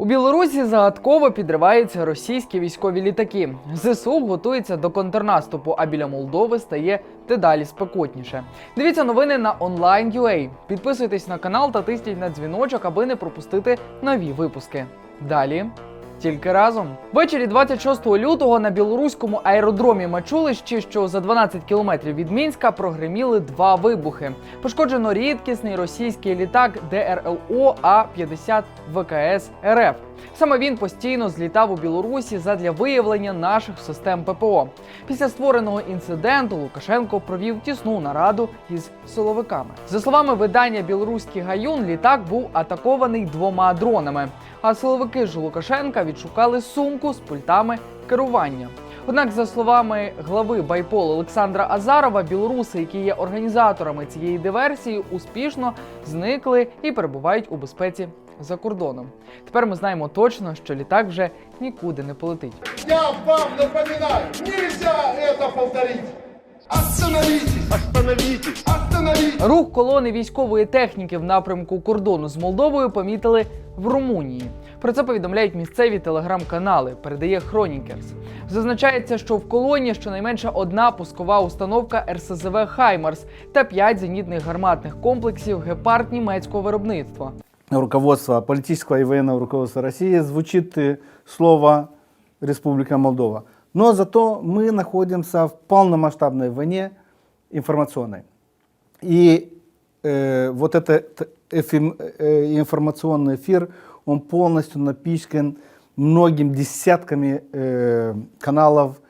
У Білорусі загадково підриваються російські військові літаки. ЗСУ готується до контрнаступу, а біля Молдови стає дедалі спекотніше. Дивіться новини на онлайн.ua. Підписуйтесь на канал та тисніть на дзвіночок, аби не пропустити нові випуски. Далі. Тільки разом ввечері 26 лютого на білоруському аеродромі Мачулищі, що за 12 кілометрів від Мінська, прогреміли два вибухи. Пошкоджено рідкісний російський літак ДРЛО А-50 ВКС РФ. Саме він постійно злітав у Білорусі задля виявлення наших систем ППО. Після створеного інциденту Лукашенко провів тісну нараду із силовиками. За словами видання Білоруський гаюн, літак був атакований двома дронами. А силовики ж Лукашенка відшукали сумку з пультами керування. Однак, за словами глави Байпол Олександра Азарова, білоруси, які є організаторами цієї диверсії, успішно зникли і перебувають у безпеці за кордоном. Тепер ми знаємо точно, що літак вже нікуди не полетить. Я вам напоминаю, нельзя это повторить. Остановитесь! Остановитесь! Остановитесь! Рух колони військової техніки в напрямку кордону з Молдовою помітили в Румунії. Про це повідомляють місцеві телеграм-канали. Передає Хронікерс. Зазначається, що в колоні щонайменше одна пускова установка РСЗВ Хаймарс та п'ять зенітних гарматних комплексів гепард німецького виробництва. Руководства, политического и военного руководства России звучит слово Республика Молдова. Но зато мы находимся в полномасштабной войне информационной. И э, вот этот эфим- э, информационный эфир, он полностью напичкан многим десятками э, каналов,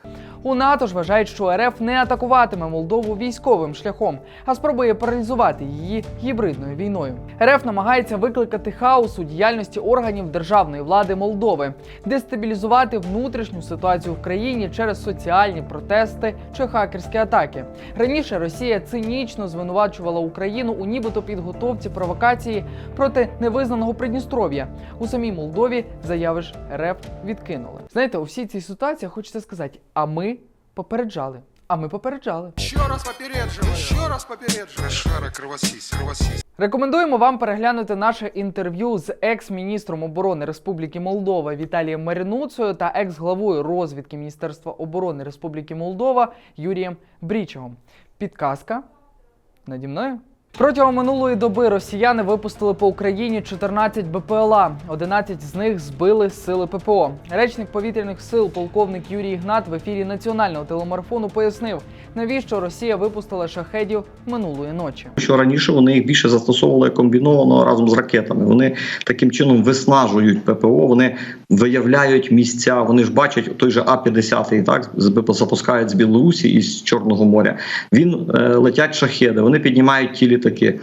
У НАТО ж вважають, що РФ не атакуватиме Молдову військовим шляхом, а спробує паралізувати її гібридною війною. РФ намагається викликати хаос у діяльності органів державної влади Молдови, дестабілізувати внутрішню ситуацію в країні через соціальні протести чи хакерські атаки. Раніше Росія цинічно звинувачувала Україну у нібито підготовці провокації проти невизнаного Придністров'я. У самій Молдові заяви ж РФ відкинули. Знаєте, у всій цій ситуації хочеться сказати: а ми попереджали. А ми попереджали. Що раз попередживаю! що раз попередживаю! Шара, кровосись, кровосись. Рекомендуємо вам переглянути наше інтерв'ю з екс-міністром оборони Республіки Молдова Віталієм Марінуцею та екс-главою розвідки Міністерства оборони Республіки Молдова Юрієм Брічевом. Підказка наді мною. Протягом минулої доби росіяни випустили по Україні 14 БПЛА. 11 з них збили сили ППО. Речник повітряних сил полковник Юрій Ігнат в ефірі національного телемарафону пояснив, навіщо Росія випустила шахедів минулої ночі. що раніше вони їх більше застосовували комбіновано разом з ракетами. Вони таким чином виснажують ППО, вони виявляють місця. Вони ж бачать той же А 50 так запускають з Білорусі і з Чорного моря. Він е, летять шахеди. Вони піднімають ті літаки.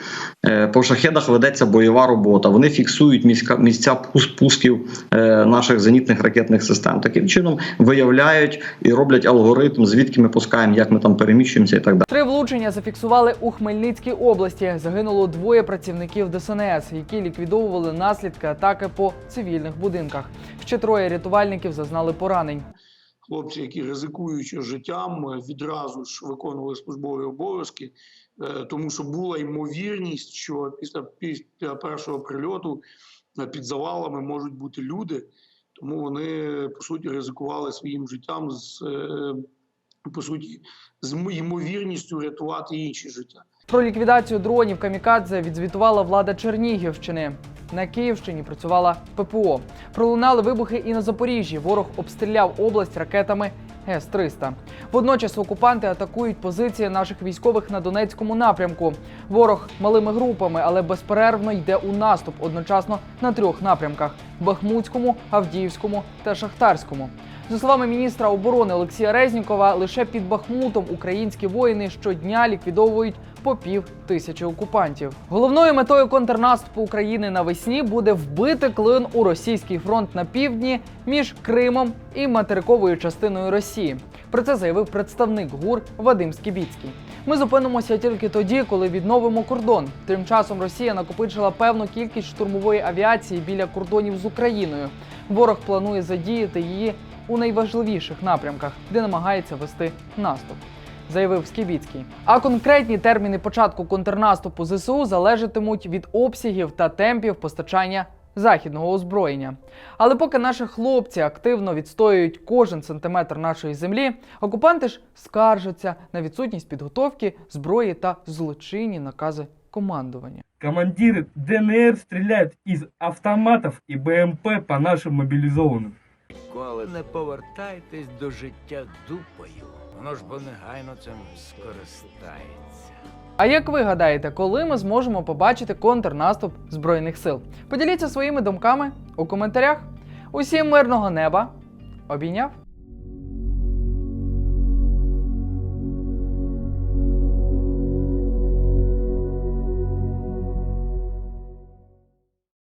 Е, по шахедах ведеться бойова робота. Вони фіксують міська місця пус- пусків е, наших зенітних ракетних систем. Таким чином виявляють і роблять алгоритм, звідки ми пускаємо, як ми там переміщуємося і так далі. Три влучення зафіксували у Хмельницькій області. Загинуло двоє працівників ДСНС, які ліквідовували наслідки атаки по цивільних будинках. Ще троє рятувальників зазнали поранень. хлопці, які ризикуючи життям, е, відразу ж виконували службові обов'язки, е, тому що була ймовірність, що після, після першого прильоту е, під завалами можуть бути люди, тому вони по суті ризикували своїм життям з по суті з ймовірністю рятувати інші життя. Про ліквідацію дронів камікадзе відзвітувала влада Чернігівщини. На Київщині працювала ППО. Пролунали вибухи і на Запоріжжі. Ворог обстріляв область ракетами С-300. Водночас окупанти атакують позиції наших військових на Донецькому напрямку. Ворог малими групами, але безперервно йде у наступ одночасно на трьох напрямках: Бахмутському, Авдіївському та Шахтарському. За словами міністра оборони Олексія Резнікова, лише під Бахмутом українські воїни щодня ліквідовують по пів тисячі окупантів. Головною метою контрнаступу України навесні буде вбити клин у російський фронт на півдні між Кримом і материковою частиною Росії. Про це заявив представник ГУР Вадим Скібіцький. Ми зупинимося тільки тоді, коли відновимо кордон. Тим часом Росія накопичила певну кількість штурмової авіації біля кордонів з Україною. Ворог планує задіяти її у найважливіших напрямках, де намагається вести наступ. Заявив Скібіцький. А конкретні терміни початку контрнаступу ЗСУ залежатимуть від обсягів та темпів постачання західного озброєння. Але поки наші хлопці активно відстоюють кожен сантиметр нашої землі, окупанти ж скаржаться на відсутність підготовки зброї та злочинні накази командування. Командиры ДНР стреляют из автоматов и БМП по нашим мобилизованным. Ніколи не повертайтесь до життя дупою. Воно ж бо негайно цим скористається. А як ви гадаєте, коли ми зможемо побачити контрнаступ збройних сил? Поділіться своїми думками у коментарях. Усім мирного неба! Обійняв!